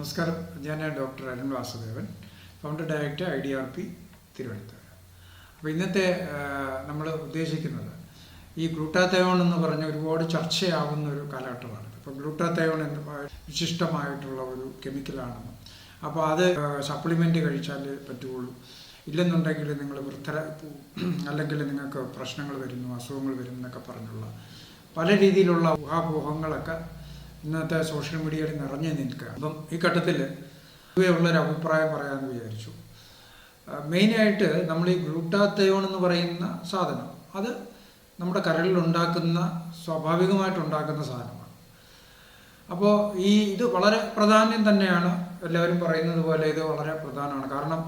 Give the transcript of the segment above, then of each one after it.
നമസ്കാരം. ഞാൻ doctor Arun Vasudevan founder director I D R P Thiruvananthapuram. അപ്പോൾ ഇന്നത്തെ നമ്മൾ ഉദ്ദേശിക്കുന്നത് ഈ ഗ്ലൂട്ടാത്തയോൺ എന്ന് പറഞ്ഞ ഒരുപാട് ചർച്ചയാവുന്ന ഒരു കാലഘട്ടമാണ് അപ്പോൾ ഗ്ലൂട്ടാത്തയോൺ എന്ന് വിശിഷ്ടമായിട്ടുള്ള ഒരു കെമിക്കലാണെന്ന്. അപ്പോൾ അത് സപ്ലിമെന്റ് കഴിച്ചാൽ പറ്റുള്ളൂ ഇല്ലെന്നുണ്ടെങ്കിൽ നിങ്ങൾ വൃദ്ധ അല്ലെങ്കിൽ നിങ്ങൾക്ക് പ്രശ്നങ്ങൾ വരുന്നു അസുഖങ്ങൾ വരുന്നു എന്നൊക്കെ പറഞ്ഞുള്ള പല രീതിയിലുള്ള ഊഹാപോഹങ്ങളൊക്കെ ഇന്നത്തെ സോഷ്യൽ മീഡിയയിൽ നിറഞ്ഞു നിൽക്കുക. അപ്പം ഈ ഘട്ടത്തിൽ ഉള്ളൊരു അഭിപ്രായം പറയാമെന്ന് വിചാരിച്ചു. മെയിനായിട്ട് നമ്മൾ ഈ ഗ്ലൂട്ടാത്തയോൺ എന്ന് പറയുന്ന സാധനം അത് നമ്മുടെ കരളിൽ ഉണ്ടാക്കുന്ന സ്വാഭാവികമായിട്ട് ഉണ്ടാക്കുന്ന സാധനമാണ്. അപ്പോൾ ഈ ഇത് വളരെ പ്രാധാന്യം തന്നെയാണ് എല്ലാവരും പറയുന്നത് പോലെ ഇത് വളരെ പ്രധാനമാണ്. കാരണം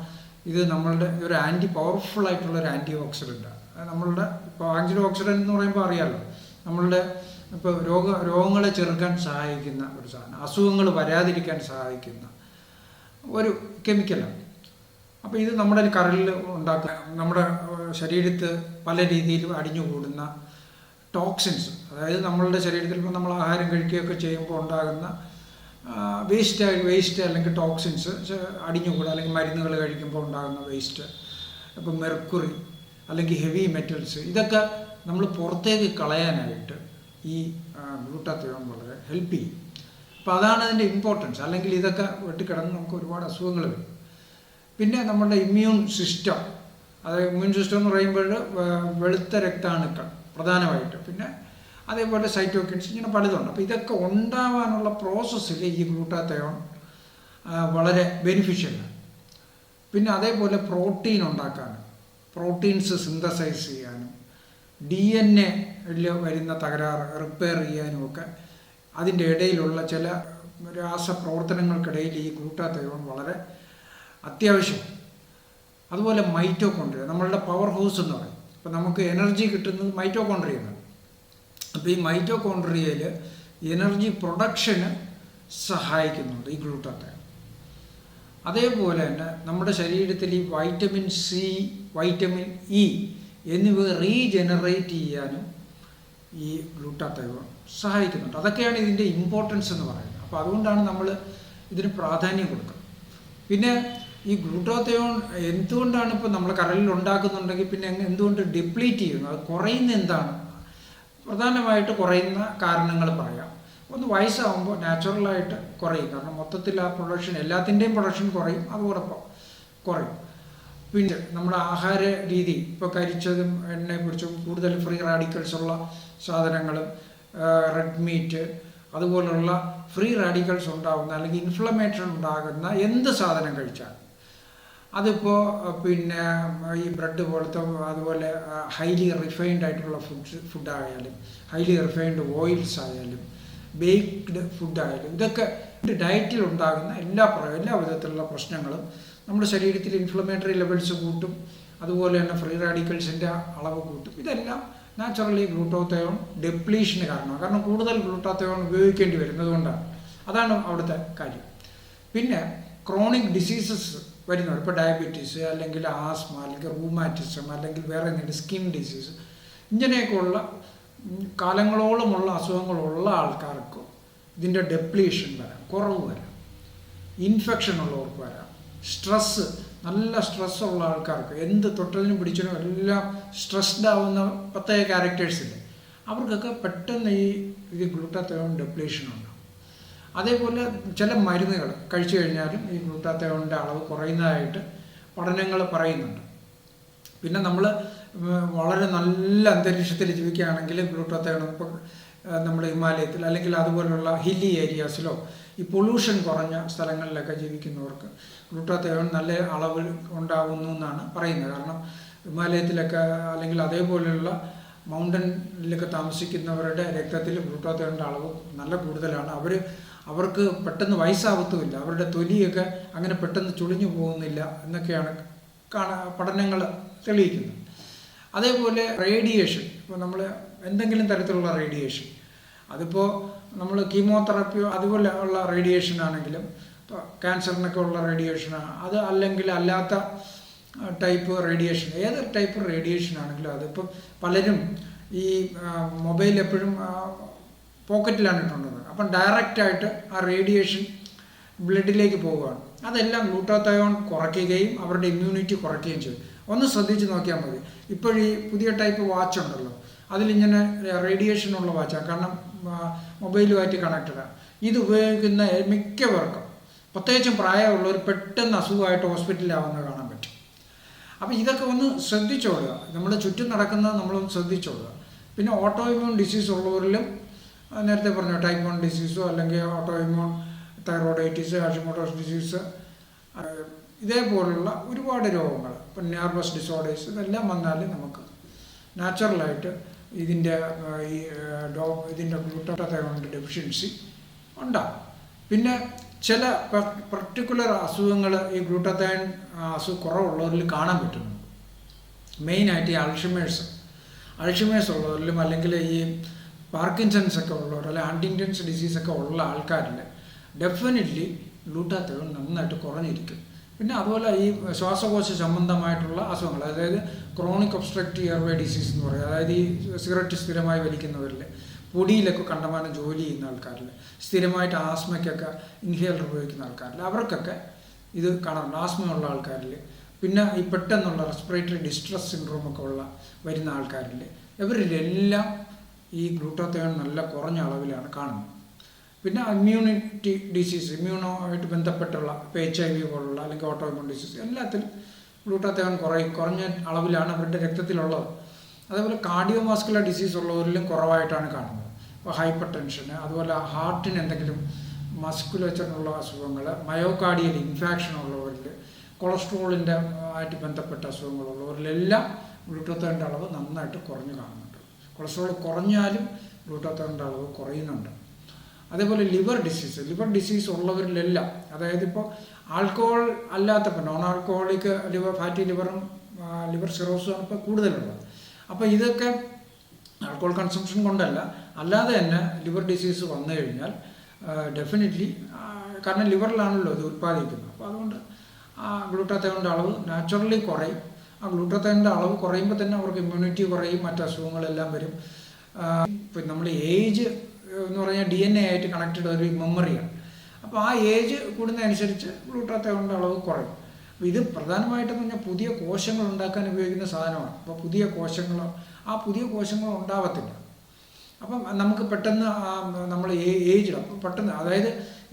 ഇത് നമ്മളുടെ ഒരു ആന്റി പവർഫുൾ ആയിട്ടുള്ള ഒരു ആന്റി ഓക്സിഡന്റാണ് നമ്മളുടെ ഇപ്പോൾ ആന്റി ഓക്സിഡന്റ് എന്ന് പറയുമ്പോൾ അറിയാമല്ലോ നമ്മളുടെ ഇപ്പോൾ രോഗ രോഗങ്ങളെ ചെറുക്കാൻ സഹായിക്കുന്ന ഒരു സാധനം അസുഖങ്ങൾ വരാതിരിക്കാൻ സഹായിക്കുന്ന ഒരു കെമിക്കലാണ് അപ്പോൾ ഇത് നമ്മുടെ കരളിൽ ഉണ്ടാക്കുന്ന നമ്മുടെ ശരീരത്ത് പല രീതിയിലും അടിഞ്ഞുകൂടുന്ന ടോക്സിൻസ് അതായത് നമ്മളുടെ ശരീരത്തിൽ ഇപ്പോൾ നമ്മൾ ആഹാരം കഴിക്കുകയൊക്കെ ചെയ്യുമ്പോൾ ഉണ്ടാകുന്ന വേസ്റ്റ് വേസ്റ്റ് അല്ലെങ്കിൽ ടോക്സിൻസ് അടിഞ്ഞുകൂടുക അല്ലെങ്കിൽ മരുന്നുകൾ കഴിക്കുമ്പോൾ ഉണ്ടാകുന്ന വേസ്റ്റ് ഇപ്പം മെർക്കുറി അല്ലെങ്കിൽ ഹെവി മെറ്റൽസ് ഇതൊക്കെ നമ്മൾ പുറത്തേക്ക് കളയാനായിട്ട് ഈ ഗ്ലൂട്ടാത്തയോൺ വളരെ ഹെൽപ്പ് ചെയ്യും. അപ്പോൾ അതാണ് അതിന്റെ ഇമ്പോർട്ടൻസ് അല്ലെങ്കിൽ ഇതൊക്കെ വെട്ടിക്കിടന്ന് നമുക്ക് ഒരുപാട് അസുഖങ്ങൾ വരും. പിന്നെ നമ്മുടെ ഇമ്മ്യൂൺ സിസ്റ്റം അതായത് ഇമ്മ്യൂൺ സിസ്റ്റം എന്ന് പറയുമ്പോൾ വെളുത്ത രക്താണുക്കൾ പ്രധാനമായിട്ട്. പിന്നെ അതേപോലെ സൈറ്റോക്കിൻസ് ഇങ്ങനെ പലതുണ്ട്. അപ്പോൾ ഇതൊക്കെ ഉണ്ടാവാനുള്ള പ്രോസസ്സിൽ ഈ ഗ്ലൂട്ടാത്തയോൺ വളരെ ബെനിഫിഷ്യലാണ് പിന്നെ അതേപോലെ പ്രോട്ടീൻ ഉണ്ടാക്കാനും പ്രോട്ടീൻസ് സിന്തസൈസ് ചെയ്യാനും ഡി എൻ എയിൽ വരുന്ന തകരാറ് റിപ്പയർ ചെയ്യാനും ഒക്കെ അതിന്റെ ഇടയിലുള്ള ചില രാസപ്രവർത്തനങ്ങൾക്കിടയിൽ ഈ ഗ്ലൂട്ടാത്തയോൺ വളരെ അത്യാവശ്യം. അതുപോലെ മൈറ്റോകോൺട്രിയ നമ്മളുടെ പവർ ഹൗസ് എന്ന് പറയും. അപ്പോൾ നമുക്ക് എനർജി കിട്ടുന്നത് മൈറ്റോകോൺട്രിയാണ് അപ്പോൾ ഈ മൈറ്റോകോൺട്രിയയിൽ എനർജി പ്രൊഡക്ഷന് സഹായിക്കുന്നുണ്ട് ഈ ഗ്ലൂട്ടാത്തയോൺ അതേപോലെ തന്നെ നമ്മുടെ ശരീരത്തിൽ ഈ വൈറ്റമിൻ സി വൈറ്റമിൻ ഇ എന്നിവ റീജനറേറ്റ് ചെയ്യാനും ഈ ഗ്ലൂട്ടാത്തയോൺ സഹായിക്കുന്നുണ്ട്. അതൊക്കെയാണ് ഇതിന്റെ ഇമ്പോർട്ടൻസ് എന്ന് പറയുന്നത്. അപ്പോൾ അതുകൊണ്ടാണ് നമ്മൾ ഇതിന് പ്രാധാന്യം കൊടുക്കുന്നത് പിന്നെ ഈ ഗ്ലൂട്ടോത്തയോൺ എന്തുകൊണ്ടാണ് ഇപ്പോൾ നമ്മൾ കരളിൽ ഉണ്ടാക്കുന്നുണ്ടെങ്കിൽ പിന്നെ എന്തുകൊണ്ട് ഡിപ്ലീറ്റ് ചെയ്യുന്നു? അത് കുറയുന്ന എന്താണ്? പ്രധാനമായിട്ട് കുറയുന്ന കാരണങ്ങൾ പറയാം. ഒന്ന് വയസ്സാകുമ്പോൾ നാച്ചുറലായിട്ട് കുറയും. കാരണം മൊത്തത്തിൽ ആ പ്രൊഡക്ഷൻ എല്ലാത്തിന്റെയും പ്രൊഡക്ഷൻ കുറയും. അതോടൊപ്പം കുറയും. പിന്നെ നമ്മുടെ ആഹാര രീതി ഇപ്പോൾ കരിച്ചതും എണ്ണയെ കുറിച്ചും കൂടുതൽ ഫ്രീ റാഡിക്കൽസ് ഉള്ള സാധനങ്ങളും റെഡ് മീറ്റ് അതുപോലുള്ള ഫ്രീ റാഡിക്കൽസ് ഉണ്ടാകുന്ന അല്ലെങ്കിൽ ഇൻഫ്ലമേഷൻ ഉണ്ടാകുന്ന എന്ത് സാധനം കഴിച്ചാൽ അതിപ്പോൾ പിന്നെ ഈ ബ്രെഡ് പോലത്തെ അതുപോലെ ഹൈലി റിഫൈൻഡ് ആയിട്ടുള്ള ഫുഡ് ഫുഡായാലും ഹൈലി റിഫൈൻഡ് ഓയിൽസ് ആയാലും ബേക്ക്ഡ് ഫുഡായാലും ഇതൊക്കെ ഡയറ്റിൽ ഉണ്ടാകുന്ന എല്ലാ എല്ലാ വിധത്തിലുള്ള പ്രശ്നങ്ങളും നമ്മുടെ ശരീരത്തിൽ ഇൻഫ്ലമേറ്ററി ലെവൽസ് കൂട്ടും. അതുപോലെ തന്നെ ഫ്രീ റാഡിക്കൽസിന്റെ അളവ് കൂട്ടും. ഇതെല്ലാം നാച്ചുറലി ഗ്ലൂട്ടോത്തയോൺ ഡെപ്ലീഷന് കാരണമാണ്. കാരണം കൂടുതൽ ഗ്ലൂട്ടോത്തയോൺ ഉപയോഗിക്കേണ്ടി വരുന്നത് കൊണ്ടാണ്. അതാണ് അവിടുത്തെ കാര്യം. പിന്നെ ക്രോണിക് ഡിസീസസ് വരുന്നവർ ഇപ്പോൾ ഡയബറ്റീസ് അല്ലെങ്കിൽ ആസ്മ അല്ലെങ്കിൽ റൂമാറ്റിസം അല്ലെങ്കിൽ വേറെ എന്തെങ്കിലും സ്കിൻ ഡിസീസ് ഇങ്ങനെയൊക്കെയുള്ള കാലങ്ങളോളമുള്ള അസുഖങ്ങളുള്ള ആൾക്കാർക്ക് ഇതിന്റെ ഡെപ്ലീഷൻ വരാം കുറവ് വരാം. ഇൻഫെക്ഷൻ ഉള്ളവർക്ക് വരാം. സ്ട്രെസ്സ് നല്ല സ്ട്രെസ്സുള്ള ആൾക്കാർക്ക് എന്ത് തൊട്ടലിനും പിടിച്ചിനും എല്ലാം സ്ട്രെസ്ഡ് ആവുന്ന പ്രത്യേക ക്യാരക്ടേഴ്സില്ല അവർക്കൊക്കെ പെട്ടെന്ന് ഈ ഇത് ഗ്ലൂട്ടാത്തയോൺ ഡെപ്ലീഷൻ ഉണ്ടാവും. അതേപോലെ ചില മരുന്നുകൾ കഴിച്ചു കഴിഞ്ഞാലും ഈ ഗ്ലൂട്ടാത്തയോണിന്റെ അളവ് കുറയുന്നതായിട്ട് പഠനങ്ങൾ പറയുന്നുണ്ട്. പിന്നെ നമ്മൾ വളരെ നല്ല അന്തരീക്ഷത്തിൽ ജീവിക്കുകയാണെങ്കിൽ ഗ്ലൂട്ടാത്തയോൺ ഇപ്പോൾ നമ്മൾ ഹിമാലയത്തിൽ അല്ലെങ്കിൽ അതുപോലുള്ള ഹില്ലി ഏരിയാസിലോ ഈ പൊല്യൂഷൻ കുറഞ്ഞ സ്ഥലങ്ങളിലൊക്കെ ജീവിക്കുന്നവർക്ക് ഗ്ലൂട്ടോത്തയോൺ നല്ല അളവിൽ ഉണ്ടാകുന്നു എന്നാണ് പറയുന്നത്. കാരണം ഹിമാലയത്തിലൊക്കെ അല്ലെങ്കിൽ അതേപോലെയുള്ള മൗണ്ടനിലൊക്കെ താമസിക്കുന്നവരുടെ രക്തത്തിൽ ഗ്ലൂട്ടോത്തയോണിന്റെ അളവ് നല്ല കൂടുതലാണ്. അവർ അവർക്ക് പെട്ടെന്ന് വയസ്സാവത്തുമില്ല. അവരുടെ തൊലിയൊക്കെ അങ്ങനെ പെട്ടെന്ന് ചുളിഞ്ഞു പോകുന്നില്ല എന്നൊക്കെയാണ് കാണാ പഠനങ്ങൾ തെളിയിക്കുന്നത്. അതേപോലെ റേഡിയേഷൻ ഇപ്പോൾ നമ്മൾ എന്തെങ്കിലും തരത്തിലുള്ള റേഡിയേഷൻ അതിപ്പോൾ നമ്മൾ കീമോതെറാപ്പിയോ അതുപോലെ ഉള്ള റേഡിയേഷൻ ആണെങ്കിലും ഇപ്പോൾ ക്യാൻസറിനൊക്കെ ഉള്ള റേഡിയേഷൻ അത് അല്ലെങ്കിൽ അല്ലാത്ത ടൈപ്പ് റേഡിയേഷൻ ഏത് ടൈപ്പ് റേഡിയേഷൻ ആണെങ്കിലും അതിപ്പം പലരും ഈ മൊബൈൽ എപ്പോഴും പോക്കറ്റിലാണ് ഇട്ടുള്ളത് അപ്പം ഡയറക്റ്റായിട്ട് ആ റേഡിയേഷൻ ബ്ലഡിലേക്ക് പോവുകയാണ്. അതെല്ലാം ഗ്ലൂട്ടോത്തയോൺ കുറയ്ക്കുകയും അവരുടെ ഇമ്മ്യൂണിറ്റി കുറയ്ക്കുകയും ചെയ്യും. ഒന്ന് ശ്രദ്ധിച്ച് നോക്കിയാൽ മതി. ഇപ്പോഴീ പുതിയ ടൈപ്പ് വാച്ച് ഉണ്ടല്ലോ അതിലിങ്ങനെ റേഡിയേഷനുള്ള വാച്ചാണ് കാരണം മൊബൈലുമായിട്ട് കണക്റ്റഡാണ് ഇത് ഉപയോഗിക്കുന്ന മിക്കവർക്കും പ്രത്യേകിച്ചും പ്രായമുള്ളവർ പെട്ടെന്ന് അസുഖമായിട്ട് ഹോസ്പിറ്റലിലാവുന്ന കാണാൻ പറ്റും. അപ്പോൾ ഇതൊക്കെ ഒന്ന് ശ്രദ്ധിച്ചോളുക നമ്മുടെ ചുറ്റും നടക്കുന്നത് നമ്മളൊന്ന് ശ്രദ്ധിച്ചോളുക പിന്നെ ഓട്ടോ ഇമ്യൂൺ ഡിസീസ് ഉള്ളവരിലും നേരത്തെ പറഞ്ഞു ടൈപ്പ് വൺ ഡിസീസോ അല്ലെങ്കിൽ auto immune thyroiditis Hashimoto's disease ഇതേപോലുള്ള ഒരുപാട് രോഗങ്ങൾ. ഇപ്പം നെർവസ് ഡിസോർഡേഴ്സ് ഇതെല്ലാം വന്നാൽ നമുക്ക് നാച്ചുറലായിട്ട് ഇതിന്റെ ഈ ഡോ ഇതിന്റെ ഗ്ലൂട്ടോത്തയോണിന്റെ ഡെഫിഷ്യൻസി ഉണ്ടാകും പിന്നെ ചില പർട്ടിക്കുലർ അസുഖങ്ങൾ ഈ ഗ്ലൂട്ടത്തയൺ അസുഖ കുറവുള്ളവരിൽ കാണാൻ പറ്റുന്നു മെയിനായിട്ട് ഈ അൾഷിമേഴ്സ്. അൾഷിമേഴ്സ് ഉള്ളവരിലും അല്ലെങ്കിൽ ഈ പാർക്കിൻസൺസ് ഒക്കെ ഉള്ളവർ അല്ലെങ്കിൽ ആന്റിന്റൻസ് ഡിസീസ് ഒക്കെ ഉള്ള ആൾക്കാരിൽ ഡെഫിനറ്റ്ലി ഗ്ലൂട്ടാത്തയോൺ നന്നായിട്ട് കുറഞ്ഞിരിക്കും. പിന്നെ അതുപോലെ ഈ ശ്വാസകോശ സംബന്ധമായിട്ടുള്ള അസുഖങ്ങൾ അതായത് ക്രോണിക് ഒബ്സ്ട്രക്റ്റീവ് എയർവേ ഡിസീസ് എന്ന് പറയും. അതായത് ഈ സിഗരറ്റ് സ്ഥിരമായി വലിക്കുന്നവരിൽ പൊടിയിലൊക്കെ കണ്ടമാനം ജോലി ചെയ്യുന്ന ആൾക്കാരിൽ സ്ഥിരമായിട്ട് ആസ്മയ്ക്കൊക്കെ ഇൻഹേലർ ഉപയോഗിക്കുന്ന ആൾക്കാരിൽ അവർക്കൊക്കെ ഇത് കാണാറുണ്ട്. ആസ്മയുള്ള ആൾക്കാരിൽ പിന്നെ ഈ പെട്ടെന്നുള്ള റെസ്പിറേറ്ററി ഡിസ്ട്രസ് സിൻഡ്രോം ഒക്കെ ഉള്ള വരുന്ന ആൾക്കാരിൽ ഇവരിലെല്ലാം ഈ ഗ്ലൂട്ടോത്തയോൺ നല്ല കുറഞ്ഞ അളവിലാണ് കാണുന്നത്. പിന്നെ ഇമ്മ്യൂണിറ്റി ഡിസീസ് ഇമ്മ്യൂണോ ആയിട്ട് ബന്ധപ്പെട്ടുള്ള ഇപ്പോൾ എച്ച് ഐ വി പോലുള്ള അല്ലെങ്കിൽ ഓട്ടോ ഇമ്യൂൺ ഡിസീസ് എല്ലാത്തിലും ഗ്ലൂട്ടാത്തേവൻ കുറയും കുറഞ്ഞ അളവിലാണ് അവരുടെ രക്തത്തിലുള്ളത്. അതേപോലെ കാർഡിയോമാസ്കുലർ ഡിസീസ് ഉള്ളവരിലും കുറവായിട്ടാണ് കാണുന്നത്. ഇപ്പോൾ ഹൈപ്പർ ടെൻഷന് അതുപോലെ ഹാർട്ടിന് എന്തെങ്കിലും മസ്കുലേച്ചറിനുള്ള അസുഖങ്ങൾ മയോകാർഡിയൽ ഇൻഫാക്ഷൻ ഉള്ളവരിൽ കൊളസ്ട്രോളിന്റെ ആയിട്ട് ബന്ധപ്പെട്ട അസുഖങ്ങളുള്ളവരിലെല്ലാം ഗ്ലൂട്ടോത്തയോണിന്റെ അളവ് നന്നായിട്ട് കുറഞ്ഞു കാണുന്നുണ്ട്. കൊളസ്ട്രോൾ കുറഞ്ഞാലും ഗ്ലൂട്ടോത്തയോണിന്റെ അളവ് കുറയുന്നുണ്ട്. അതേപോലെ ലിവർ ഡിസീസ്. ലിവർ ഡിസീസ് ഉള്ളവരിലെല്ലാം അതായത് ഇപ്പോൾ ആൽക്കഹോൾ അല്ലാത്തപ്പോൾ നോൺ ആൽക്കഹോളിക് ലിവർ ഫാറ്റി ലിവറും ലിവർ സിറോസും ഇപ്പോൾ കൂടുതലുള്ളത്. അപ്പോൾ ഇതൊക്കെ ആൽക്കഹോൾ കൺസംഷൻ കൊണ്ടല്ല അല്ലാതെ തന്നെ ലിവർ ഡിസീസ് വന്നു കഴിഞ്ഞാൽ ഡെഫിനറ്റ്ലി കാരണം ലിവറിലാണല്ലോ ഇത് ഉത്പാദിപ്പിക്കുന്നത് അപ്പോൾ അതുകൊണ്ട് ആ ഗ്ലൂട്ടാത്തയോണിന്റെ അളവ് നാച്ചുറലി കുറയും. ആ ഗ്ലൂട്ടാത്തയോണിന്റെ അളവ് കുറയുമ്പോൾ തന്നെ അവർക്ക് ഇമ്മ്യൂണിറ്റി കുറയും മറ്റ് അസുഖങ്ങളെല്ലാം വരും. ഇപ്പം നമ്മൾ ഏജ് എന്ന് പറഞ്ഞാൽ ഡി എൻ എ ആയിട്ട് കണക്റ്റഡ് ഒരു മെമ്മറിയാണ് അപ്പോൾ ആ ഏജ് കൂടുന്നതനുസരിച്ച് ഗ്ലൂട്ടാത്തയോണിന്റെ അളവ് കുറയും. അപ്പോൾ ഇത് പ്രധാനമായിട്ടും പറഞ്ഞാൽ പുതിയ കോശങ്ങൾ ഉണ്ടാക്കാൻ ഉപയോഗിക്കുന്ന സാധനമാണ്. അപ്പോൾ പുതിയ കോശങ്ങൾ ആ പുതിയ കോശങ്ങൾ ഉണ്ടാവത്തില്ല. അപ്പം നമുക്ക് പെട്ടെന്ന് നമ്മൾ ഏജ് അപ്പം പെട്ടെന്ന് അതായത്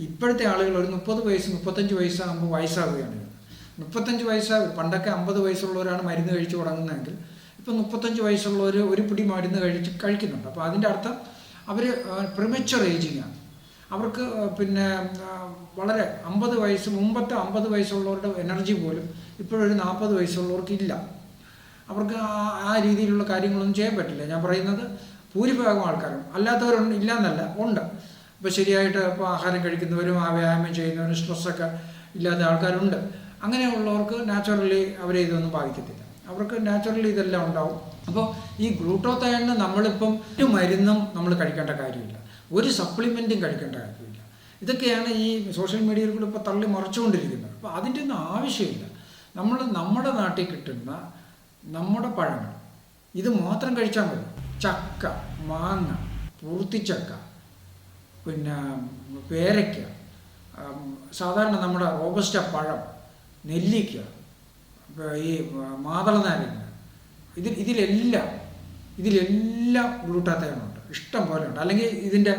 ഇപ്പോഴത്തെ ആളുകൾ ഒരു മുപ്പത് വയസ്സ് മുപ്പത്തഞ്ച് വയസ്സാകുമ്പോൾ വയസ്സാവുകയാണ്. മുപ്പത്തഞ്ച് വയസ്സാകും പണ്ടൊക്കെ അമ്പത് വയസ്സുള്ളവരാണ് മരുന്ന് കഴിച്ചു തുടങ്ങുന്നതെങ്കിൽ ഇപ്പം മുപ്പത്തഞ്ച് വയസ്സുള്ളവർ ഒരു പിടി മരുന്ന് കഴിച്ച് കഴിക്കുന്നുണ്ട്. അപ്പോൾ അതിന്റെ അർത്ഥം അവർ പ്രിമച്വർ ഏജിങ് ആണ്. അവർക്ക് പിന്നെ വളരെ അമ്പത് വയസ്സ് മുമ്പത്തെ അമ്പത് വയസ്സുള്ളവരുടെ എനർജി പോലും ഇപ്പോഴൊരു നാൽപ്പത് വയസ്സുള്ളവർക്ക് ഇല്ല. അവർക്ക് ആ രീതിയിലുള്ള കാര്യങ്ങളൊന്നും ചെയ്യാൻ പറ്റില്ല. ഞാൻ പറയുന്നത് ഭൂരിഭാഗം ആൾക്കാരും അല്ലാത്തവരുണ്ട് ഇല്ല എന്നല്ല ഉണ്ട്. ഇപ്പോൾ ശരിയായിട്ട് ഇപ്പോൾ ആഹാരം കഴിക്കുന്നവരും ആ വ്യായാമം ചെയ്യുന്നവരും സ്ട്രെസ്സൊക്കെ ഇല്ലാത്ത ആൾക്കാരുണ്ട്. അങ്ങനെയുള്ളവർക്ക് നാച്ചുറലി അവരെ ഇതൊന്നും ബാധിക്കത്തില്ല. അവർക്ക് നാച്ചുറലി ഇതെല്ലാം ഉണ്ടാവും. അപ്പോൾ ഈ ഗ്ലൂട്ടോതയണ് നമ്മളിപ്പം ഒരു മരുന്നും നമ്മൾ കഴിക്കേണ്ട കാര്യമില്ല. ഒരു സപ്ലിമെന്റും കഴിക്കേണ്ട കാര്യമില്ല. ഇതൊക്കെയാണ് ഈ സോഷ്യൽ മീഡിയയിൽ കൂടെ ഇപ്പോൾ തള്ളി മറിച്ചുകൊണ്ടിരിക്കുന്നത്. അപ്പോൾ അതിന്റെ ഒന്നും ആവശ്യമില്ല. നമ്മൾ നമ്മുടെ നാട്ടിൽ കിട്ടുന്ന നമ്മുടെ പഴങ്ങൾ ഇത് മാത്രം കഴിച്ചാൽ മതി. ചക്ക മാങ്ങ പൂർത്തിച്ചക്ക പിന്നെ പേരയ്ക്ക സാധാരണ നമ്മുടെ റോബസ്റ്റ പഴം നെല്ലിക്ക ഈ മാതള നാരങ്ങ ഇതിൽ ഇതിലെല്ലാം ഇതിലെല്ലാം ഗ്ലൂട്ടാത്തയോണുണ്ട് ഇഷ്ടം പോലെ ഉണ്ട് അല്ലെങ്കിൽ ഇതിന്റെ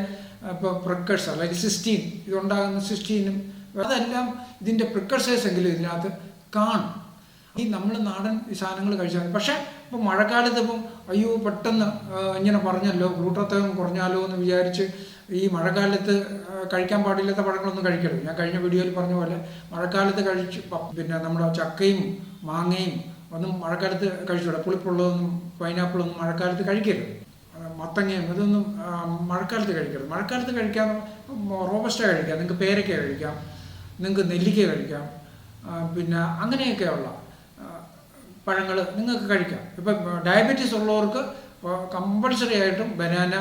ഇപ്പോൾ പ്രിക്കഴ്സ് അല്ലെങ്കിൽ സിസ്റ്റീൻ ഇതുണ്ടാകുന്ന സിസ്റ്റീനും അതെല്ലാം ഇതിന്റെ പ്രിക്കഴ്സേഴ്സ് എങ്കിലും ഇതിനകത്ത് കാണും. ഈ നമ്മൾ നാടൻ സാധനങ്ങൾ കഴിച്ചാൽ പക്ഷേ ഇപ്പോൾ മഴക്കാലത്ത് ഇപ്പം അയ്യോ പെട്ടെന്ന് ഇങ്ങനെ പറഞ്ഞല്ലോ ഗ്ലൂട്ടോത്തയം കുറഞ്ഞാലോ എന്ന് വിചാരിച്ച് ഈ മഴക്കാലത്ത് കഴിക്കാൻ പാടില്ലാത്ത പഴങ്ങളൊന്നും കഴിക്കരുത്. ഞാൻ കഴിഞ്ഞ വീഡിയോയിൽ പറഞ്ഞ പോലെ മഴക്കാലത്ത് കഴിച്ച് പിന്നെ നമ്മുടെ ചക്കയും മാങ്ങയും ഒന്നും മഴക്കാലത്ത് കഴിച്ചുകൂടാ പുളിപ്പുള്ളതൊന്നും പൈനാപ്പിളൊന്നും മഴക്കാലത്ത് കഴിക്കരുത്. മത്തങ്ങയും ഇതൊന്നും മഴക്കാലത്ത് കഴിക്കരുത്. മഴക്കാലത്ത് കഴിക്കാൻ റോബസ്റ്റ കഴിക്കാം നിങ്ങൾക്ക് പേരക്ക കഴിക്കാം നിങ്ങൾക്ക് നെല്ലിക്ക കഴിക്കാം പിന്നെ അങ്ങനെയൊക്കെയുള്ള പഴങ്ങൾ നിങ്ങൾക്ക് കഴിക്കാം. ഇപ്പം ഡയബറ്റീസ് ഉള്ളവർക്ക് കമ്പൾസറി ആയിട്ടും ബനാന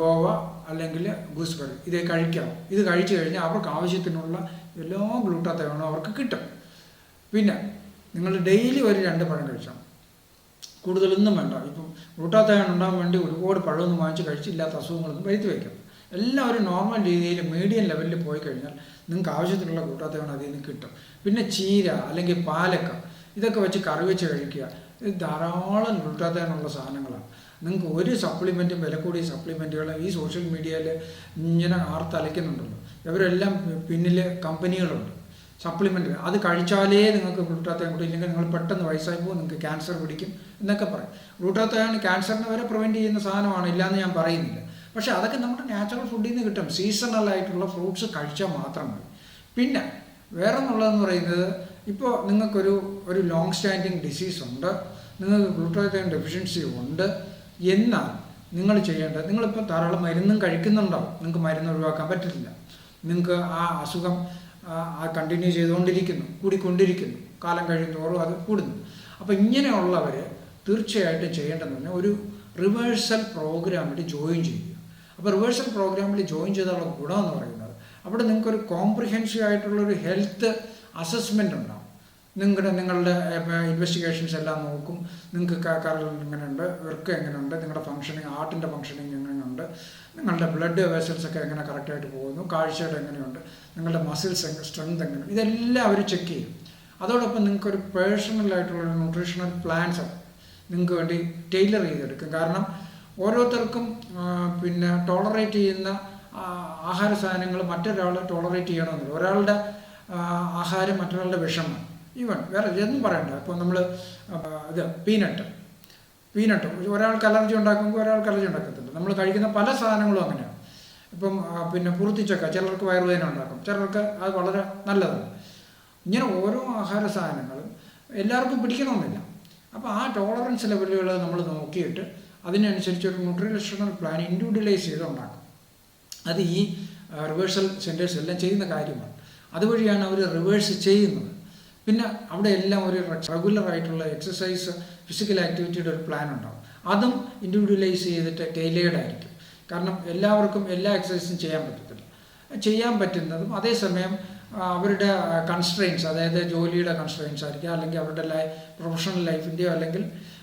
ഗോവ അല്ലെങ്കിൽ ഗൂസ്ബെറി ഇത് കഴിക്കാം ഇത് കഴിച്ചു കഴിഞ്ഞാൽ അവർക്ക് ആവശ്യത്തിനുള്ള എല്ലാ ഗ്ലൂട്ടാത്തയോണും അവർക്ക് കിട്ടും. പിന്നെ നിങ്ങൾ ഡെയിലി ഒരു രണ്ട് പഴം കഴിച്ചാൽ കൂടുതലൊന്നും വേണ്ട. ഇപ്പം ഗ്ലൂട്ടാത്തയോൺ ഉണ്ടാകാൻ വേണ്ടി ഒരുപാട് പഴമൊന്നും വാങ്ങിച്ച് കഴിച്ചില്ലാത്ത അസുഖങ്ങളൊന്നും വരുത്തി വയ്ക്കാം എല്ലാം ഒരു നോർമൽ രീതിയിൽ മീഡിയം ലെവലിൽ പോയി കഴിഞ്ഞാൽ നിങ്ങൾക്ക് ആവശ്യത്തിനുള്ള കൂട്ടാത്തയാണ് അതിൽ നിന്ന് കിട്ടും. പിന്നെ ചീര അല്ലെങ്കിൽ പാലക്ക ഇതൊക്കെ വെച്ച് കറി വെച്ച് കഴിക്കുക. ഇത് ധാരാളം ഗ്ലൂട്ടാത്തനുള്ള സാധനങ്ങളാണ്. നിങ്ങൾക്ക് ഒരു സപ്ലിമെന്റും വില കൂടിയ സപ്ലിമെന്റുകളും ഈ സോഷ്യൽ മീഡിയയിൽ ഇങ്ങനെ ആർത്തലയ്ക്കുന്നുണ്ടല്ലോ. ഇവരെല്ലാം പിന്നിൽ കമ്പനികളുണ്ട് സപ്ലിമെന്റ് അത് കഴിച്ചാലേ നിങ്ങൾക്ക് ഗ്ലൂട്ടാത്തയം ഇല്ലെങ്കിൽ നിങ്ങൾ പെട്ടെന്ന് വയസ്സായി പോകും നിങ്ങൾക്ക് ക്യാൻസർ പിടിക്കും എന്നൊക്കെ പറയും. ഗ്ലൂട്ടാത്തയാൻ ക്യാൻസറിനെ വരെ പ്രിവെന്റ് ചെയ്യുന്ന സാധനമാണ് ഇല്ലയെന്ന് ഞാൻ പറയുന്നില്ല. പക്ഷേ അതൊക്കെ നമ്മുടെ നാച്ചുറൽ ഫുഡിൽ നിന്ന് കിട്ടും. സീസണൽ ആയിട്ടുള്ള ഫ്രൂട്ട്സ് കഴിച്ചാൽ മാത്രം മതി. പിന്നെ വേറെ എന്നുള്ളതെന്ന് പറയുന്നത് ഇപ്പോൾ നിങ്ങൾക്കൊരു ഒരു ലോങ് സ്റ്റാൻഡിങ് ഡിസീസ് ഉണ്ട്. നിങ്ങൾക്ക് ഗ്ലൂട്ടോത്തൈൻ ഡെഫിഷ്യൻസി ഉണ്ട്. എന്നാൽ നിങ്ങൾ ചെയ്യേണ്ടത് നിങ്ങളിപ്പോൾ ധാരാളം മരുന്നും കഴിക്കുന്നുണ്ടാവും. നിങ്ങൾക്ക് മരുന്ന് ഒഴിവാക്കാൻ പറ്റില്ല നിങ്ങൾക്ക് ആ അസുഖം കണ്ടിന്യൂ ചെയ്തുകൊണ്ടിരിക്കുന്നു കൂടിക്കൊണ്ടിരിക്കുന്നു. കാലം കഴിയുന്നതോറും അത് കൂടുന്നു. അപ്പോൾ ഇങ്ങനെയുള്ളവർ തീർച്ചയായിട്ടും ചെയ്യേണ്ടതെന്ന് പറഞ്ഞാൽ ഒരു റിവേഴ്സൽ പ്രോഗ്രാമിൽ ജോയിൻ ചെയ്യുക. അപ്പോൾ റിവേഴ്സൽ പ്രോഗ്രാമിൽ ജോയിൻ ചെയ്താലുള്ള ഗുണമെന്ന് പറയുന്നത് അവിടെ നിങ്ങൾക്കൊരു കോംപ്രിഹെൻസീവ് ആയിട്ടുള്ളൊരു ഹെൽത്ത് അസസ്മെന്റ് ഉണ്ടാവും. നിങ്ങളുടെ നിങ്ങളുടെ ഇൻവെസ്റ്റിഗേഷൻസ് എല്ലാം നോക്കും. നിങ്ങൾക്ക് കരൾ എങ്ങനെയുണ്ട്? വർക്ക് എങ്ങനെയുണ്ട്? നിങ്ങളുടെ ഫങ്ഷനിങ് ഹാർട്ടിന്റെ ഫങ്ഷനിങ് എങ്ങനെയുണ്ട്? നിങ്ങളുടെ ബ്ലഡ് വെസൽസ് ഒക്കെ എങ്ങനെ കറക്റ്റായിട്ട് പോകുന്നു? കാഴ്ചയുടെ എങ്ങനെയുണ്ട്? നിങ്ങളുടെ മസിൽസ് സ്ട്രെങ്ത് എങ്ങനെ? ഇതെല്ലാം അവർ ചെക്ക് ചെയ്യും. അതോടൊപ്പം നിങ്ങൾക്കൊരു പേഴ്സണലായിട്ടുള്ള ന്യൂട്രീഷണൽ പ്ലാൻസ് നിങ്ങൾക്ക് വേണ്ടി ടൈലർ ചെയ്തെടുക്കും. കാരണം ഓരോരുത്തർക്കും പിന്നെ ടോളറേറ്റ് ചെയ്യുന്ന ആഹാര സാധനങ്ങൾ മറ്റൊരാൾ ടോളറേറ്റ് ചെയ്യണമെന്നില്ല. ഒരാളുടെ ആഹാരം മറ്റൊരാളുടെ വിഷമാണ് ഈവൻ വേറെ ഇതൊന്നും പറയണ്ട. ഇപ്പോൾ നമ്മൾ ഇത് പീനട്ട്. പീനട്ട്. ഒരാൾക്ക് അലർജി ഉണ്ടാക്കുമ്പോൾ ഒരാൾക്ക് അലർജി ഉണ്ടാക്കത്തില്ല. നമ്മൾ കഴിക്കുന്ന പല സാധനങ്ങളും അങ്ങനെയാണ്. ഇപ്പം പിന്നെ പൂർത്തിച്ചക്ക ചിലർക്ക് വയറുവേദന ഉണ്ടാക്കും. ചിലർക്ക് അത് വളരെ നല്ലതാണ്. ഇങ്ങനെ ഓരോ ആഹാര സാധനങ്ങളും എല്ലാവർക്കും പിടിക്കണമെന്നില്ല. അപ്പോൾ ആ ടോളറൻസ് ലെവലുകൾ നമ്മൾ നോക്കിയിട്ട് അതിനനുസരിച്ച് ഒരു ന്യൂട്രീഷണൽ പ്ലാൻ ഇൻഡിവിജ്വലൈസ് ചെയ്ത് ഉണ്ടാക്കും. അത് ഈ റിവേഴ്സൽ സെന്റേഴ്സ് എല്ലാം ചെയ്യുന്ന കാര്യമാണ്. അതുവഴിയാണ് അവർ റിവേഴ്സ് ചെയ്യുന്നത്. പിന്നെ അവിടെ എല്ലാം ഒരു റെഗുലർ ആയിട്ടുള്ള എക്സസൈസ് ഫിസിക്കൽ ആക്ടിവിറ്റിയുടെ ഒരു പ്ലാൻ ഉണ്ടാവും. അതും ഇൻഡിവിജ്വലൈസ് ചെയ്തിട്ട് ടൈലേഡ് ആയിരിക്കും. കാരണം എല്ലാവർക്കും എല്ലാ എക്സസൈസും ചെയ്യാൻ പറ്റത്തില്ല. ചെയ്യാൻ പറ്റുന്നതും അതേസമയം അവരുടെ കൺസ്ട്രെയിൻസ് അതായത് ജോലിയുടെ കൺസ്ട്രെയിൻസ് ആയിരിക്കും അല്ലെങ്കിൽ അവരുടെ ലൈ പ്രൊഫഷണൽ ലൈഫിന്റെയോ അല്ലെങ്കിൽ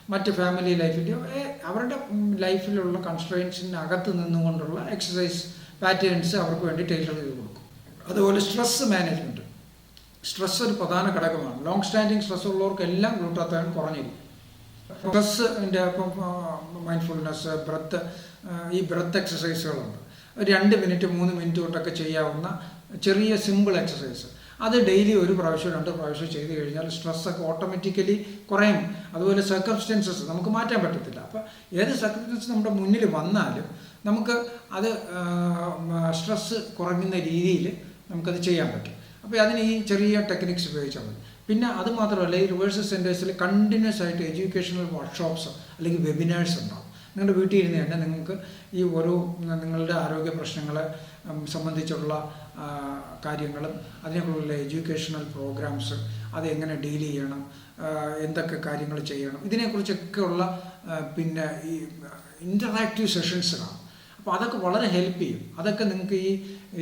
മറ്റ് ഫാമിലി ലൈഫിന്റെയോ അവരുടെ ലൈഫിലുള്ള കൺസ്ട്രെയിൻസിനകത്ത് നിന്നുകൊണ്ടുള്ള എക്സസൈസ് പാറ്റേൺസ് അവർക്ക് വേണ്ടി ടൈലർ ചെയ്ത് കൊടുക്കും. അതുപോലെ സ്ട്രെസ് മാനേജ്മെന്റ് സ്ട്രെസ് ഒരു പ്രധാന ഘടകമാണ്. ലോങ് സ്റ്റാൻഡിങ് സ്ട്രെസ് ഉള്ളവർക്കെല്ലാം ഗ്ലൂട്ടാത്തയോൺ കുറഞ്ഞിരിക്കും. സ്ട്രെസ്സിന്റെ ഇപ്പം മൈൻഡ്ഫുൾനെസ് ബ്രത്ത് ഈ ബ്രത്ത് എക്സസൈസുകളുണ്ട് രണ്ട് മിനിറ്റ് മൂന്ന് മിനിറ്റ് തൊട്ടൊക്കെ ചെയ്യാവുന്ന ചെറിയ സിമ്പിൾ എക്സസൈസ് അത് ഡെയിലി ഒരു പ്രാവശ്യം രണ്ട് പ്രാവശ്യം ചെയ്ത് കഴിഞ്ഞാൽ സ്ട്രെസ്സൊക്കെ ഓട്ടോമാറ്റിക്കലി കുറയും. അതുപോലെ സർക്കംസ്റ്റൻസസ് നമുക്ക് മാറ്റാൻ പറ്റത്തില്ല. അപ്പോൾ ഏത് സർക്കംസ്റ്റൻസ് നമ്മുടെ മുന്നിൽ വന്നാലും നമുക്ക് അത് സ്ട്രെസ്സ് കുറഞ്ഞുന്ന രീതിയിൽ നമുക്കത് ചെയ്യാൻ പറ്റും. അപ്പോൾ അതിന് ഈ ചെറിയ ടെക്നിക്സ് ഉപയോഗിച്ചാൽ മതി. പിന്നെ അത് മാത്രമല്ല ഈ റിവേഴ്സ് സെന്റേഴ്സിൽ കണ്ടിന്യൂസ് ആയിട്ട് എഡ്യൂക്കേഷണൽ വർക്ക്ഷോപ്സ് അല്ലെങ്കിൽ വെബിനേഴ്സ് ഉണ്ടാവും. നിങ്ങളുടെ വീട്ടിൽ ഇരുന്ന് തന്നെ നിങ്ങൾക്ക് ഈ ഓരോ നിങ്ങളുടെ ആരോഗ്യ പ്രശ്നങ്ങളെ സംബന്ധിച്ചുള്ള കാര്യങ്ങളും അതിനെക്കുറിച്ചുള്ള എഡ്യൂക്കേഷണൽ പ്രോഗ്രാംസ് അതെങ്ങനെ ഡീൽ ചെയ്യണം എന്തൊക്കെ കാര്യങ്ങൾ ചെയ്യണം ഇതിനെക്കുറിച്ചൊക്കെ ഉള്ള പിന്നെ ഈ ഇന്ററാക്റ്റീവ് സെഷൻസ് കാണും. അപ്പോൾ അതൊക്കെ വളരെ ഹെൽപ്പ് ചെയ്യും. അതൊക്കെ നിങ്ങൾക്ക് ഈ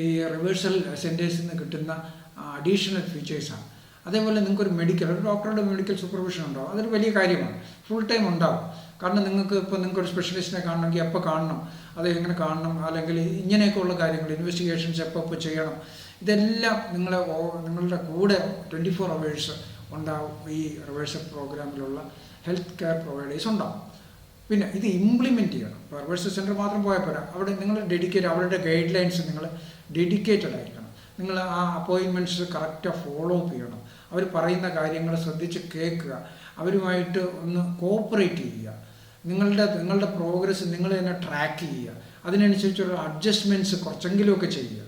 ഈ റിവേഴ്സൽ സെന്റേഴ്സിൽ നിന്ന് കിട്ടുന്ന അഡീഷണൽ ഫീച്ചേഴ്സാണ് അതേപോലെ നിങ്ങൾക്കൊരു മെഡിക്കൽ ഒരു ഡോക്ടറുടെ മെഡിക്കൽ സൂപ്പർവിഷൻ ഉണ്ടാവും. അതൊരു വലിയ കാര്യമാണ്. ഫുൾ ടൈം ഉണ്ടാവും. കാരണം നിങ്ങൾക്ക് ഇപ്പോൾ നിങ്ങൾക്ക് ഒരു സ്പെഷ്യലിസ്റ്റിനെ കാണണമെങ്കിൽ എപ്പോൾ കാണണം? അത് എങ്ങനെ കാണണം? അല്ലെങ്കിൽ ഇങ്ങനെയൊക്കെയുള്ള കാര്യങ്ങൾ ഇൻവെസ്റ്റിഗേഷൻസ് എപ്പോൾ എപ്പോൾ ചെയ്യണം? ഇതെല്ലാം നിങ്ങളെ നിങ്ങളുടെ കൂടെ ട്വന്റി ഫോർ അവേഴ്സ് ഉണ്ടാവും. ഈ റിവേഴ്സൽ പ്രോഗ്രാമിലുള്ള ഹെൽത്ത് കെയർ പ്രൊവൈഡേഴ്സ് ഉണ്ടാവും. പിന്നെ ഇത് ഇംപ്ലിമെന്റ് ചെയ്യണം. റിവേഴ്സൽ സെന്റർ മാത്രം പോയാൽ പോരാ. അവിടെ നിങ്ങൾ ഡെഡിക്കേറ്റ് അവരുടെ ഗൈഡ് ലൈൻസ് നിങ്ങൾ ഡെഡിക്കേറ്റഡ് ആയിരിക്കണം. നിങ്ങൾ ആ അപ്പോയിൻമെന്റ്സ് കറക്റ്റ് ഫോളോ അപ്പ് ചെയ്യണം. അവർ പറയുന്ന കാര്യങ്ങൾ ശ്രദ്ധിച്ച് കേൾക്കുക. അവരുമായിട്ട് ഒന്ന് കോപ്പറേറ്റ് ചെയ്യുക. നിങ്ങളുടെ നിങ്ങളുടെ പ്രോഗ്രസ് നിങ്ങൾ തന്നെ ട്രാക്ക് ചെയ്യുക. അതിനനുസരിച്ചുള്ള അഡ്ജസ്റ്റ്മെന്റ്സ് കുറച്ചെങ്കിലുമൊക്കെ ചെയ്യുക.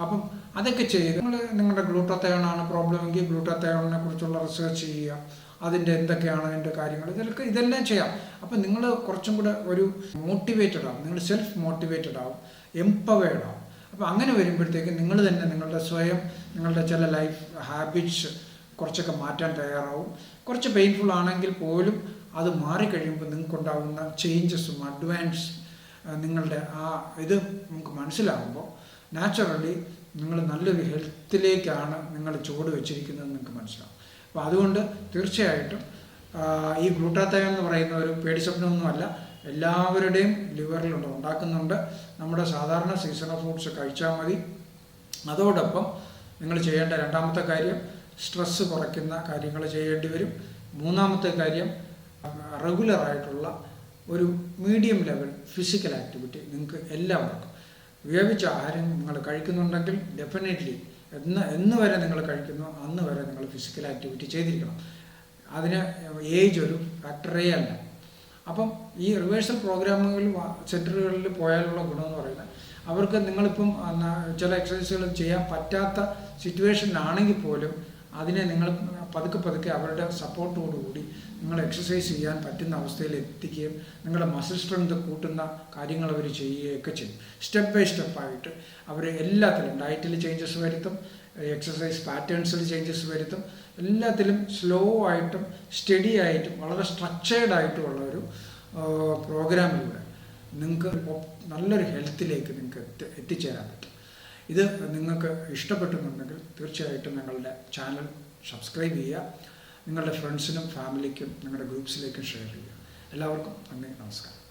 അപ്പം അതൊക്കെ ചെയ്ത് നിങ്ങൾ നിങ്ങളുടെ ഗ്ലൂട്ടത്തയോണാണ് പ്രോബ്ലം എങ്കിൽ ഗ്ലൂട്ടത്തയോണിനെ കുറിച്ചുള്ള റിസർച്ച് ചെയ്യുക. അതിന്റെ എന്തൊക്കെയാണ് അതിന്റെ കാര്യങ്ങൾ ഇതൊക്കെ ഇതെല്ലാം ചെയ്യാം. അപ്പം നിങ്ങൾ കുറച്ചും കൂടെ ഒരു മോട്ടിവേറ്റഡ് ആവും നിങ്ങൾ സെൽഫ് മോട്ടിവേറ്റഡ് ആവും എംപവേർഡ് ആവും അപ്പോൾ അങ്ങനെ വരുമ്പോഴത്തേക്ക് നിങ്ങൾ തന്നെ നിങ്ങളുടെ സ്വയം നിങ്ങളുടെ ചില ലൈഫ് ഹാബിറ്റ്സ് കുറച്ചൊക്കെ മാറ്റാൻ തയ്യാറാവും. കുറച്ച് പെയിൻഫുൾ ആണെങ്കിൽ പോലും അത് മാറിക്കഴിയുമ്പോൾ നിങ്ങൾക്കുണ്ടാകുന്ന ചേഞ്ചസും അഡ്വാൻസ് നിങ്ങളുടെ ആ ഇത് നമുക്ക് മനസ്സിലാകുമ്പോൾ നാച്ചുറലി നിങ്ങൾ നല്ലൊരു ഹെൽത്തിലേക്കാണ് നിങ്ങൾ ചുവട് വെച്ചിരിക്കുന്നത് നിങ്ങൾക്ക് മനസ്സിലാവും. അപ്പോൾ അതുകൊണ്ട് തീർച്ചയായിട്ടും ഈ ഗ്ലൂട്ടാത്തയം എന്ന് പറയുന്ന ഒരു പേടി സ്വപ്നമൊന്നുമല്ല. എല്ലാവരുടെയും ലിവറിലുണ്ട് ഉണ്ടാക്കുന്നുണ്ട്. നമ്മുടെ സാധാരണ സീസണൽ ഫ്രൂട്ട്സ് കഴിച്ചാൽ മതി. അതോടൊപ്പം നിങ്ങൾ ചെയ്യേണ്ട രണ്ടാമത്തെ കാര്യം സ്ട്രെസ്സ് കുറയ്ക്കുന്ന കാര്യങ്ങൾ ചെയ്യേണ്ടി വരും. മൂന്നാമത്തെ കാര്യം റെഗുലറായിട്ടുള്ള ഒരു മീഡിയം ലെവൽ ഫിസിക്കൽ ആക്ടിവിറ്റി നിങ്ങൾക്ക് എല്ലാവർക്കും വേവിച്ച ആഹാരം നിങ്ങൾ കഴിക്കുന്നുണ്ടെങ്കിൽ ഡെഫിനറ്റ്ലി എന്ന് എന്ന് വരെ നിങ്ങൾ കഴിക്കുന്നു അന്ന് വരെ നിങ്ങൾ ഫിസിക്കൽ ആക്ടിവിറ്റി ചെയ്തിരിക്കണം. അതിന് ഏജ് ഒരു ഫാക്ടറേ അല്ല. അപ്പം ഈ റിവേഴ്സൽ പ്രോഗ്രാമുകളിൽ സെന്ററുകളിൽ പോയാലുള്ള ഗുണമെന്ന് പറയുന്നത് അവർക്ക് നിങ്ങളിപ്പം ചില എക്സസൈസുകൾ ചെയ്യാൻ പറ്റാത്ത സിറ്റുവേഷനിലാണെങ്കിൽ പോലും അതിനെ നിങ്ങൾ പതുക്കെ പതുക്കെ അവരുടെ സപ്പോർട്ടോടുകൂടി നിങ്ങൾ എക്സസൈസ് ചെയ്യാൻ പറ്റുന്ന അവസ്ഥയിൽ എത്തിക്കുകയും നിങ്ങളുടെ മസിൽ സ്ട്രെങ്ത് കൂട്ടുന്ന കാര്യങ്ങൾ അവർ ചെയ്യുകയൊക്കെ ചെയ്യും. സ്റ്റെപ്പ് ബൈ സ്റ്റെപ്പായിട്ട് അവർ എല്ലാത്തിലും ഡയറ്റിൽ ചേഞ്ചസ് വരുത്തും. എക്സസൈസ് പാറ്റേൺസിൽ ചേഞ്ചസ് വരുത്തും. എല്ലാത്തിലും സ്ലോ ആയിട്ടും സ്റ്റഡി ആയിട്ടും വളരെ സ്ട്രക്ചേർഡ് ആയിട്ടുമുള്ള ഒരു പ്രോഗ്രാമിലൂടെ നിങ്ങൾക്ക് നല്ലൊരു ഹെൽത്തിലേക്ക് നിങ്ങൾക്ക് എത്തി എത്തിച്ചേരാൻ പറ്റും. ഇത് നിങ്ങൾക്ക് ഇഷ്ടപ്പെട്ടുന്നുണ്ടെങ്കിൽ തീർച്ചയായിട്ടും ഞങ്ങളുടെ ചാനൽ സബ്സ്ക്രൈബ് ചെയ്യുക. നിങ്ങളുടെ ഫ്രണ്ട്സിനും ഫാമിലിക്കും നിങ്ങളുടെ ഗ്രൂപ്പ്സിലേക്കും ഷെയർ ചെയ്യുക. എല്ലാവർക്കും നന്ദി നമസ്കാരം.